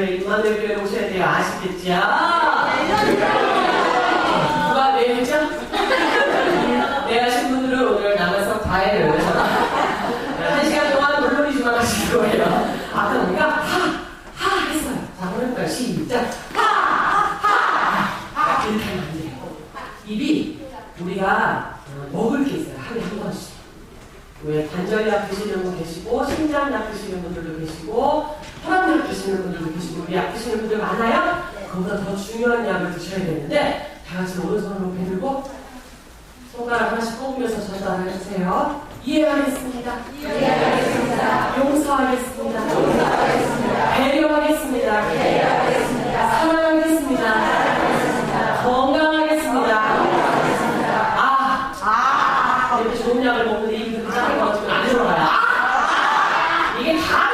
원어들 교회 오셔야 돼요. 아시겠죠? 누가 내일죠? 네 하신 분들은 오늘 남아서 과외를 한 시간 동안 물놀이지만 하실 거예요. 아까 우리가 하, 하 했어요. 자, 그러니까 시작. 하, 하, 이렇게 하면 안 돼요. 입이 우리가 어, 먹을 게 있어요. 하루에 한 번씩. 왜 관절약 드시는 분 계시고 심장약 드시는 분들도 계시고 약하시는 분들도 계시고 우리 아프시는 분들 많아요? 그보다 더 중요한 약을 드셔야 되는데 다 같이 오른손으로 배들고 손가락 하나씩 꼽으면서 전달을 해주세요. 이해하겠습니다. 이해하겠습니다. 용서하겠습니다. 용서하겠습니다. 배려하겠습니다. 배려하겠습니다. 사랑하겠습니다. 사랑하겠습니다. 건강하겠습니다. 아, 아, 이렇게 좋은 약을 먹는데 이게 그렇게 하는 거 지금 안 들어가요. 아! 이게 다